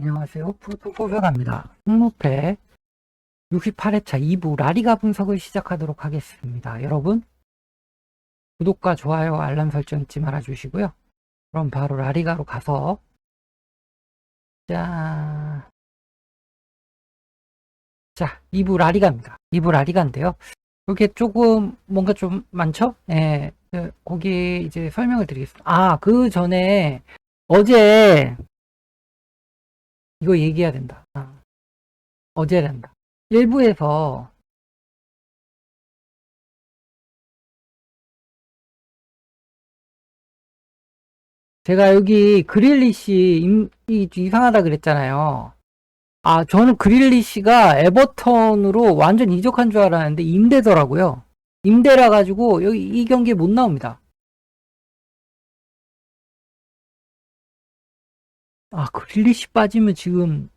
안녕하세요. 푸드포서갑니다. 홍무패 68회차 2부 라리가 분석을 시작하도록 하겠습니다. 여러분, 구독과 좋아요, 알람 설정 잊지 말아주시고요. 그럼 바로 라리가로 가서, 자, 자, 2부 라리가입니다. 2부 라리가인데요. 이게 조금 뭔가 좀 많죠? 예, 그, 거기 이제 설명을 드리겠습니다. 아, 그 전에 어제 이거 얘기해야 된다. 아, 어제란다. 일부에서 제가 여기 그릴리시 이상하다 그랬잖아요. 아, 저는 그릴리시가 에버턴으로 완전 이적한 줄 알았는데 임대더라고요. 임대라 가지고 여기 이 경기에 못 나옵니다. 아, 그릴리시 빠지면 지금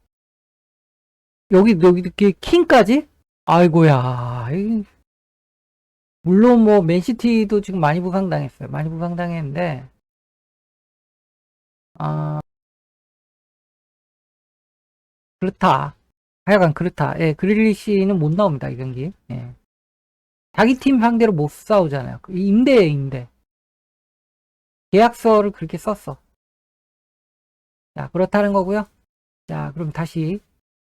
여기 여기 이렇게 킹까지? 아이고야. 이- 물론 뭐 맨시티도 지금 많이 부상당했어요. 많이 부상당했는데 아 그렇다. 하여간 그렇다. 예, 그릴리시는 못 나옵니다, 이 경기. 예. 자기 팀 상대로 못 싸우잖아요. 그 임대에 임대. 계약서를 그렇게 썼어. 자, 그렇다는 거고요. 자, 그럼 다시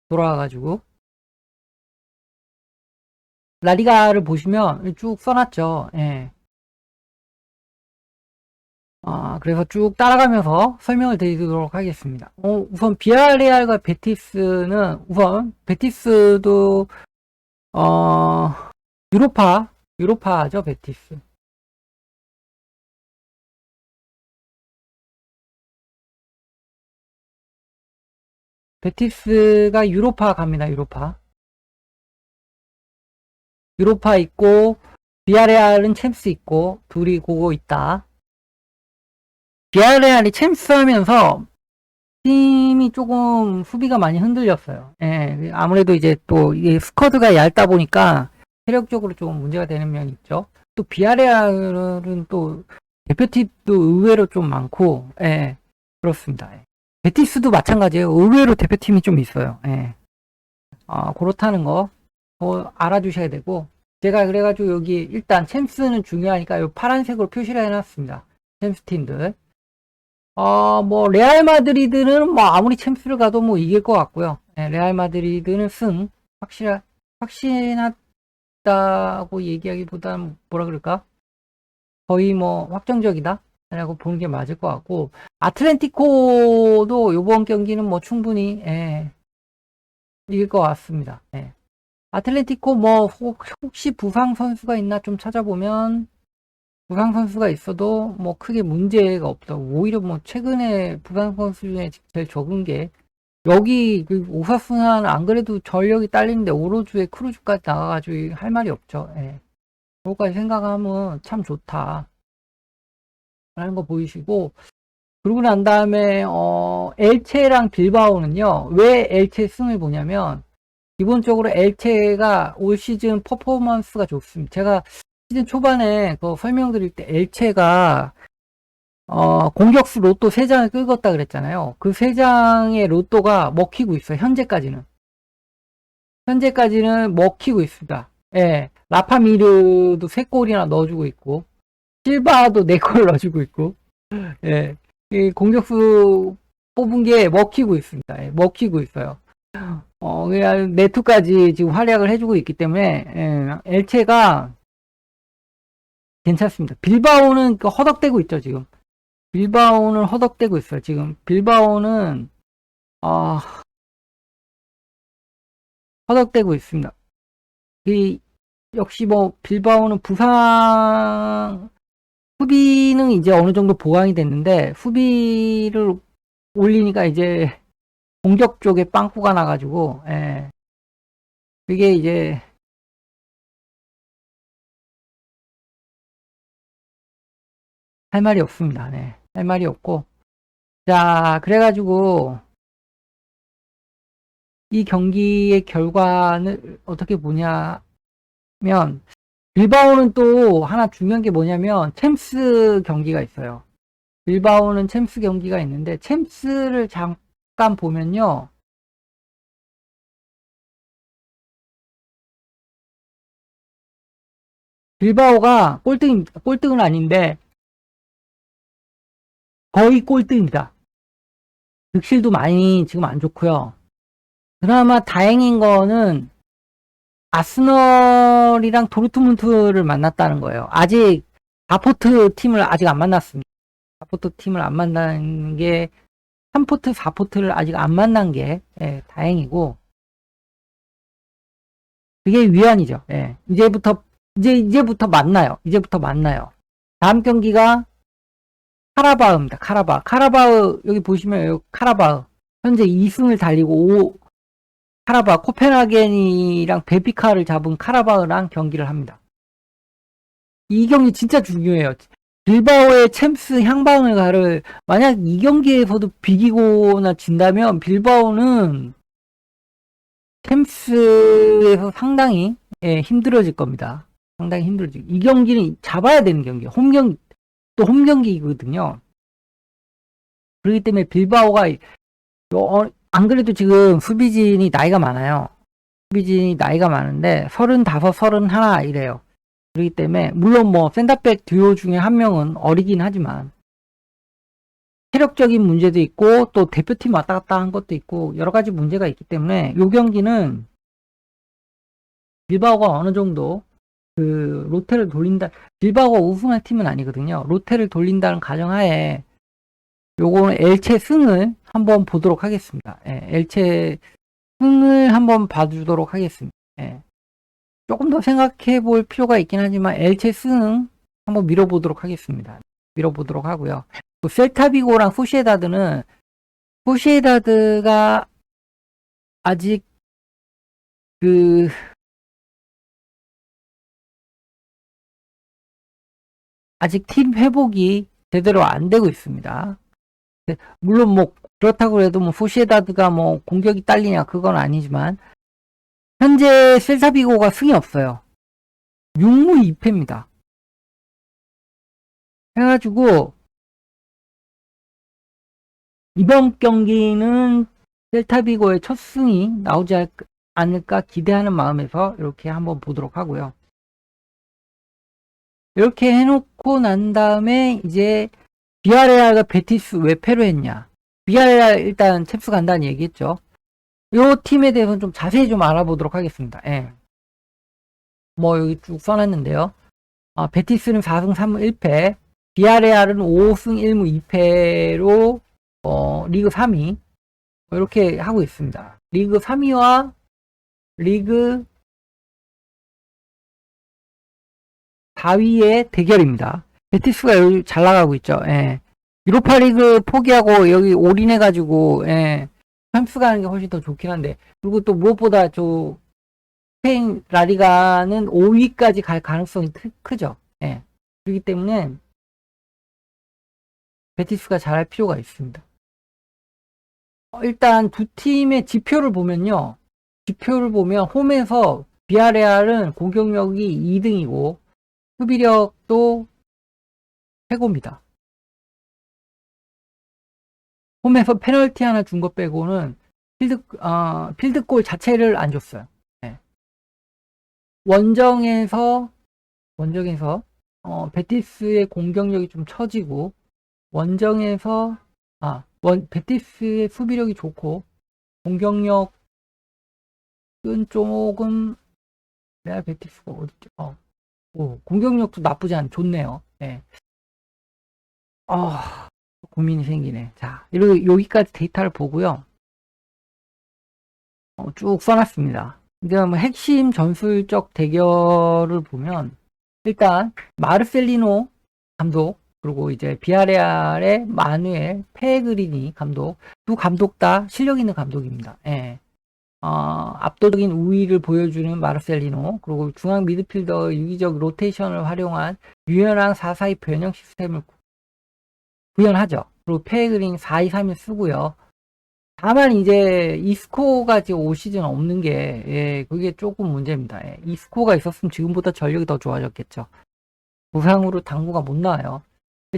돌아와가지고 라리가를 보시면 쭉 써놨죠. 예. 아, 그래서 쭉 따라가면서 설명을 드리도록 하겠습니다. 어, 우선 비아레알과 베티스는 우선 베티스도 어 유로파 유로파죠 베티스. 베티스가 유로파 갑니다. 유로파. 유로파 있고 비아레알은 챔스 있고 둘이 고고 있다. 비아레알이 챔스 하면서 팀이 조금 수비가 많이 흔들렸어요. 예, 아무래도 이제 또 스쿼드가 얇다 보니까 체력적으로 조금 문제가 되는 면이 있죠. 또 비아레알은 또 대표팀도 의외로 좀 많고, 예, 그렇습니다. 예. 베티스도 마찬가지예요. 의외로 대표팀이 좀 있어요. 예. 아, 그렇다는 거, 어, 알아두셔야 되고, 제가 그래가지고 여기 일단 챔스는 중요하니까 이 파란색으로 표시를 해놨습니다. 챔스 팀들. 어, 뭐, 레알 마드리드는 뭐, 아무리 챔스를 가도 뭐, 이길 것 같고요. 예, 레알 마드리드는 승, 확실, 확신하다고 얘기하기보다는 뭐라 그럴까? 거의 뭐, 확정적이다? 라고 보는 게 맞을 것 같고, 아틀레티코도 요번 경기는 뭐, 충분히, 예, 이길 것 같습니다. 예. 아틀레티코 뭐, 혹, 혹시 부상 선수가 있나 좀 찾아보면, 부상 선수가 있어도 뭐 크게 문제가 없다. 오히려 뭐 최근에 부상 선수 중에 제일 적은 게 여기 그 오사수나는 안 그래도 전력이 딸리는데 오로주에 크루즈까지 나가가지고 할 말이 없죠. 예. 그거까지 생각하면 참 좋다. 라는 거 보이시고 그러고 난 다음에 어 엘체랑 빌바오는요. 왜 엘체 승을 보냐면 기본적으로 엘체가 올 시즌 퍼포먼스가 좋습니다. 제가 시즌 초반에 그 설명드릴 때 엘체가 어, 공격수 로또 3장을 긁었다 그랬잖아요. 그 3장의 로또가 먹히고 있어요. 현재까지는. 현재까지는 먹히고 있습니다. 예. 라파미르도 3골이나 넣어주고 있고, 실바도 4골 넣어주고 있고, 예. 이 공격수 뽑은 게 먹히고 있습니다. 예, 먹히고 있어요. 어, 그냥 네트까지 지금 활약을 해주고 있기 때문에, 예, 엘체가 괜찮습니다. 빌바오는 그 허덕대고 있죠, 지금. 빌바오는 허덕대고 있어요, 지금. 빌바오는, 아, 허덕대고 있습니다. 이, 역시 뭐, 빌바오는 부상, 수비는 이제 어느 정도 보강이 됐는데, 수비를 올리니까 이제, 공격 쪽에 빵꾸가 나가지고, 예. 그게 이제, 할 말이 없습니다. 네. 할 말이 없고. 자, 그래가지고, 이 경기의 결과는 어떻게 보냐면, 빌바오는 또 하나 중요한 게 뭐냐면, 챔스 경기가 있어요. 빌바오는 챔스 경기가 있는데, 챔스를 장, 잠깐 보면요. 빌바오가 꼴등, 꼴등은 아닌데, 거의 꼴등입니다. 득실도 많이 지금 안 좋고요. 그나마 다행인 거는 아스널이랑 도르트문트를 만났다는 거예요. 아직 바포트 팀을 아직 안 만났습니다. 바포트 팀을 안 만난 게 3포트, 4포트를 아직 안 만난 게 예, 다행이고 그게 위안이죠. 예, 이제부터 이제 이제부터 만나요. 이제부터 만나요. 다음 경기가 카라바흐입니다. 카라바흐. 카라바흐 여기 보시면 여기 카라바흐 현재 2승을 달리고 5 카라바흐 코펜하겐이랑 베피카를 잡은 카라바흐랑 경기를 합니다. 이 경기 진짜 중요해요. 빌바오의 챔스 향방을 가를 만약 이 경기에서도 비기거나 진다면 빌바오는 챔스에서 상당히 예, 힘들어질 겁니다. 상당히 힘들어질. 이 경기는 잡아야 되는 경기. 홈 경기 또 홈 경기거든요. 그렇기 때문에 빌바오가 어, 안 그래도 지금 수비진이 나이가 많아요. 수비진이 나이가 많은데 35, 31 이래요. 그렇기 때문에 물론 뭐 센터백 듀오 중에 한 명은 어리긴 하지만 체력적인 문제도 있고 또 대표팀 왔다 갔다 한 것도 있고 여러 가지 문제가 있기 때문에 요 경기는 빌바오가 어느 정도 그 로테를 돌린다 빌바오가 우승할 팀은 아니거든요 로테를 돌린다는 가정하에 요거는 엘체 승을 한번 보도록 하겠습니다 예, 엘체 승을 한번 봐주도록 하겠습니다 예. 조금 더 생각해 볼 필요가 있긴 하지만 엘체 승 한번 밀어보도록 하겠습니다. 밀어보도록 하고요. 또 셀타비고랑 소시에다드는 소시에다드가 아직 그 아직 팀 회복이 제대로 안 되고 있습니다. 네, 물론 뭐 그렇다고 해도 뭐 소시에다드가 뭐 공격이 딸리냐 그건 아니지만 현재 셀타비고가 승이 없어요. 6무 2패입니다. 해가지고 이번 경기는 셀타비고의 첫 승이 나오지 않- 않을까 기대하는 마음에서 이렇게 한번 보도록 하고요. 이렇게 해놓고 난 다음에 이제 비아레알과 베티스 왜 패로했냐? 비아레알 일단 챔스 간다는 얘기했죠. 요 팀에 대해서는 좀 자세히 좀 알아보도록 하겠습니다. 예. 뭐 여기 쭉 써놨는데요. 아, 베티스는 4승 3무 1패, 비아레알은 5승 1무 2패로 어, 리그 3위 뭐 이렇게 하고 있습니다. 리그 3위와 리그 4위의 대결입니다. 베티스가 여기 잘 나가고 있죠. 예. 유로파 리그 포기하고 여기 올인해가지고 예. 챔스 가는 게 훨씬 더 좋긴 한데 그리고 또 무엇보다 저 스페인 라리가는 5위까지 갈 가능성이 크, 크죠. 예. 그렇기 때문에 베티스가 잘할 필요가 있습니다. 어, 일단 두 팀의 지표를 보면요. 지표를 보면 홈에서 비아레알은 공격력이 2등이고 수비력도 최고입니다. 홈에서 페널티 하나 준것 빼고는 필드, 어, 필드골 자체를 안 줬어요. 네. 원정에서, 원정에서, 어, 베티스의 공격력이 좀 처지고, 원정에서, 아, 원, 베티스의 수비력이 좋고, 공격력은 조금, 레알 베티스가 어딨죠? 어, 오, 공격력도 나쁘지 않, 좋네요. 네. 아, 고민이 생기네. 자, 이렇게 여기까지 데이터를 보고요. 어, 쭉 써놨습니다. 그러니까 뭐 핵심 전술적 대결을 보면 일단 마르셀리노 감독 그리고 이제 비아레알의 마누엘 페그리니 감독 두 감독 다 실력 있는 감독입니다. 예. 어, 압도적인 우위를 보여주는 마르셀리노 그리고 중앙 미드필더 유기적 로테이션을 활용한 유연한 4-4-2 변형 시스템을 구현하죠. 그리고 페그린 4-2-3을 쓰고요. 다만 이제 이스코가 지금 올 시즌 없는 게 예, 그게 조금 문제입니다. 예, 이스코가 있었으면 지금보다 전력이 더 좋아졌겠죠. 부상으로 당구가 못 나와요.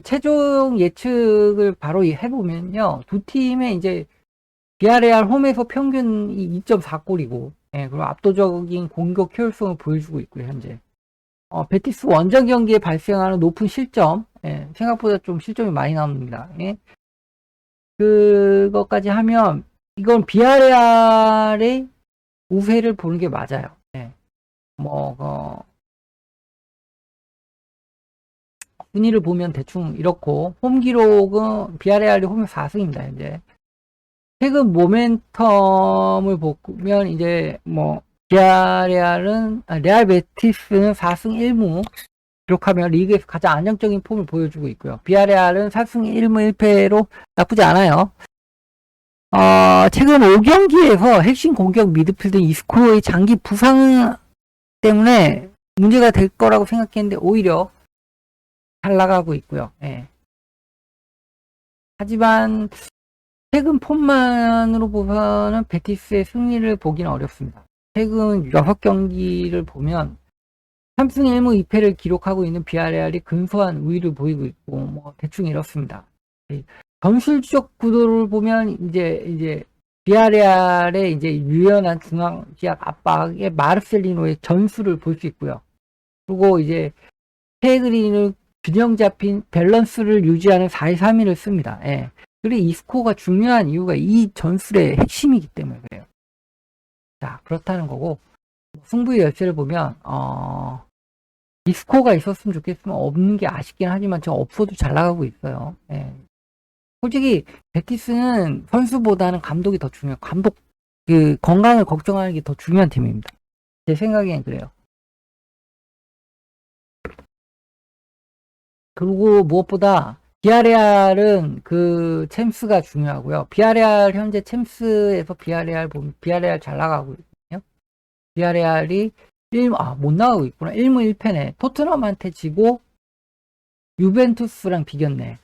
최종 예측을 바로 해보면요. 두 팀의 이제 비아레알 홈에서 평균이 2.4골이고, 예, 그리고 압도적인 공격 효율성을 보여주고 있고요, 현재. 어, 베티스 원정 경기에 발생하는 높은 실점, 예, 생각보다 좀 실점이 많이 나옵니다. 예. 그것까지 하면, 이건 비아레알의 우세를 보는 게 맞아요. 예. 뭐, 어, 순위를 보면 대충 이렇고, 홈 기록은 비아레알이 홈에 4승입니다, 현재. 최근 모멘텀을 보면 이제 뭐 비아레알은 아, 레알 베티스는 4승 1무 기록하며 리그에서 가장 안정적인 폼을 보여주고 있고요. 비아레알은 4승 1무 1패로 나쁘지 않아요. 어, 최근 5경기에서 핵심 공격 미드필더 이스코의 장기 부상 때문에 문제가 될 거라고 생각했는데 오히려 잘 나가고 있고요. 예. 하지만 최근 폼만으로 보면은 베티스의 승리를 보기는 어렵습니다. 최근 6경기를 보면 3승 1무 2패를 기록하고 있는 비아레알이 근소한 우위를 보이고 있고 뭐 대충 이렇습니다. 전술적 구도를 보면 이제 이제 비아레알의 이제 유연한 중앙 지역 압박의 마르셀리노의 전술을 볼 수 있고요. 그리고 이제 페그린을 균형 잡힌 밸런스를 유지하는 4-2-3-1을 씁니다. 예. 그리고 이 스코어가 중요한 이유가 이 전술의 핵심이기 때문에 그래요. 자, 그렇다는 거고, 승부의 열쇠를 보면, 어, 이 스코어가 있었으면 좋겠으면 없는 게 아쉽긴 하지만 저 없어도 잘 나가고 있어요. 예. 솔직히, 베티스는 선수보다는 감독이 더 중요해요. 감독, 그, 건강을 걱정하는 게 더 중요한 팀입니다. 제 생각엔 그래요. 그리고 무엇보다, 비아레알은 그 챔스가 중요하고요. 비아레알 현재 챔스에서 비아레알 보면 비아레알 잘 나가고. 비아레알이 1, 아, 못 나가고 있구나. 1무 1패네. 토트넘한테 지고 유벤투스랑 비겼네.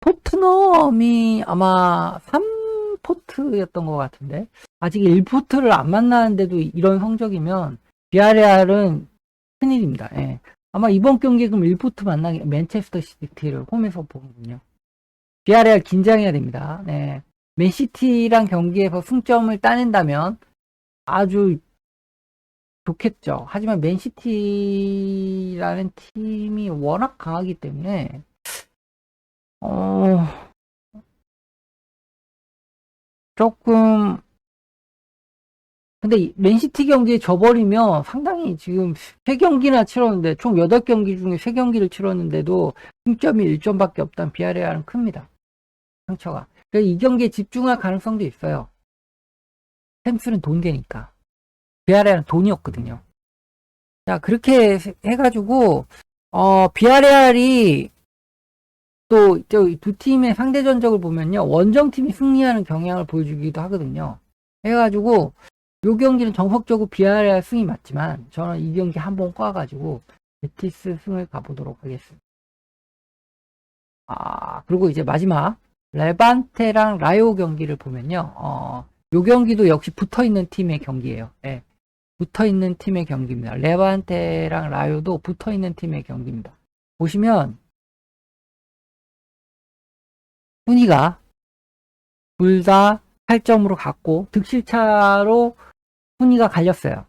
토트넘이 아마 3포트였던 것 같은데 아직 1포트를 안 만나는데도 이런 성적이면 비아레알은 큰일입니다. 예. 아마 이번 경기 그럼 1포트 만나게 맨체스터 시티를 홈에서 보거든요. 비아레알 긴장해야 됩니다. 네. 맨시티랑 경기에서 승점을 따낸다면 아주 좋겠죠. 하지만 맨시티라는 팀이 워낙 강하기 때문에 어 조금 근데 이 맨시티 경기에 져버리면 상당히 지금 3경기나 치렀는데 총 8경기 중에 3경기를 치렀는데도 승점이 1점밖에 없다는 비아레알은 큽니다. 상처가. 그래서 이 경기에 집중할 가능성도 있어요. 템스는 돈 되니까. 비아레알은 돈이 없거든요. 자, 그렇게 해- 해가지고, 어, 비아레알이 또, 저두 팀의 상대 전적을 보면요. 원정팀이 승리하는 경향을 보여주기도 하거든요. 해가지고, 요 경기는 정석적으로 비아레알 승이 맞지만 저는 이 경기 한번 꽈가지고 베티스 승을 가보도록 하겠습니다. 아 그리고 이제 마지막 레반테랑 라요 경기를 보면요. 어, 요 경기도 역시 붙어있는 팀의 경기예요. 예. 붙어있는 팀의 경기입니다. 레반테랑 라요도 붙어있는 팀의 경기입니다. 보시면 순위가 둘 다 8점으로 갔고 득실차로 순위가 갈렸어요.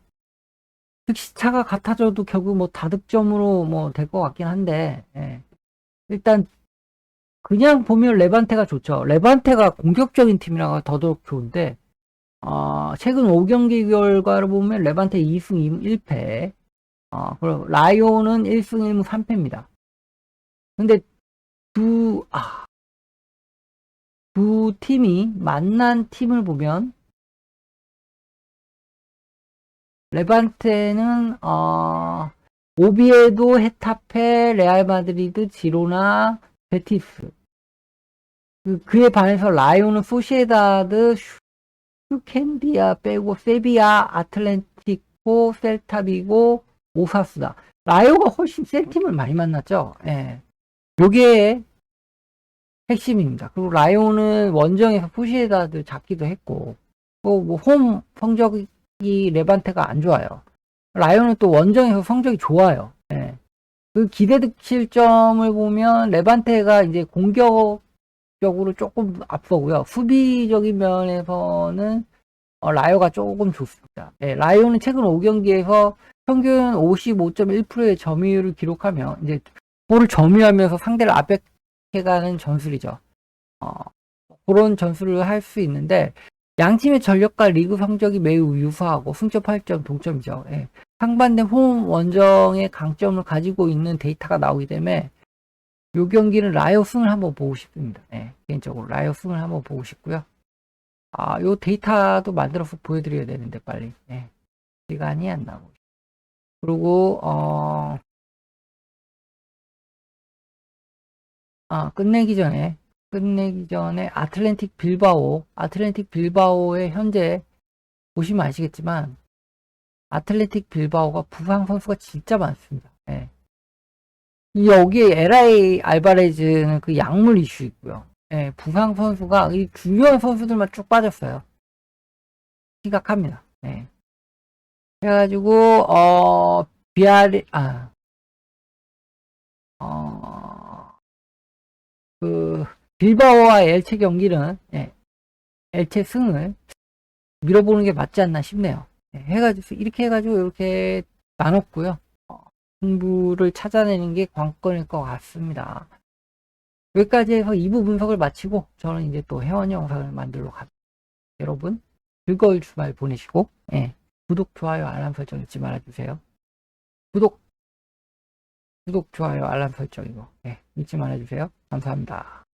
득실차가 같아져도 결국 뭐 다득점으로 뭐 될 것 같긴 한데 예. 일단 그냥 보면 레반테가 좋죠. 레반테가 공격적인 팀이라가 더더욱 좋은데 어, 최근 5경기 결과를 보면 레반테 2승 1패 어, 그리고 라이온은 1승 1무 3패입니다. 근데 두, 아, 두 팀이 만난 팀을 보면 레반테는 어, 오비에도, 헤타페, 레알 마드리드, 지로나, 베티스. 그, 그에 반해서 라이온은 소시에다드, 슈캔디아 빼고 세비야, 아틀레티코, 셀타비고, 오사스다. 라이오가 훨씬 센 팀을 많이 만났죠. 예. 요게 핵심입니다. 그리고 라이온은 원정에서 푸시에다드 잡기도 했고, 뭐홈 성적이 레반테가 안 좋아요. 라이온은 또 원정에서 성적이 좋아요. 예. 그 기대 득실점을 보면 레반테가 이제 공격 적으로 조금 앞서고요. 수비적인 면에서는 어, 라이오가 조금 좋습니다. 예, 라이오는 최근 5경기에서 평균 55.1%의 점유율을 기록하며 이제 볼을 점유하면서 상대를 압박해가는 전술이죠. 어, 그런 전술을 할 수 있는데 양 팀의 전력과 리그 성적이 매우 유사하고 승점 8점 동점이죠. 예. 상반된 홈 원정의 강점을 가지고 있는 데이터가 나오기 때문에 요 경기는 라이오 승을 한번 보고 싶습니다. 예, 개인적으로 라이오 승을 한번 보고 싶고요. 아, 요 데이터도 만들어서 보여드려야 되는데 빨리. 예, 시간이 안 나고. 그리고 어, 아 끝내기 전에 끝내기 전에 아틀랜틱 빌바오, 아틀랜틱 빌바오의 현재 보시면 아시겠지만 아틀레틱 빌바오가 부상 선수가 진짜 많습니다. 예. 이 여기에 LA 알바레즈는 그 약물 이슈 있고요. 예, 부상 선수가 이 중요한 선수들만 쭉 빠졌어요. 심각합니다. 예. 그래가지고 어 비아리 아 어, 그 빌바오와 엘체 경기는 예, 엘체 승을 밀어보는 게 맞지 않나 싶네요. 예, 해가지고 이렇게 해가지고 이렇게 나눴고요. 어, 승부를 찾아내는 게 관건일 것 같습니다. 여기까지 해서 2부 분석을 마치고 저는 이제 또 회원 영상을 만들러 갑니다. 여러분 즐거운 주말 보내시고 예, 구독, 좋아요, 알람 설정 잊지 말아주세요. 구독, 구독, 좋아요, 알람 설정 이거 예, 잊지 말아주세요. 감사합니다.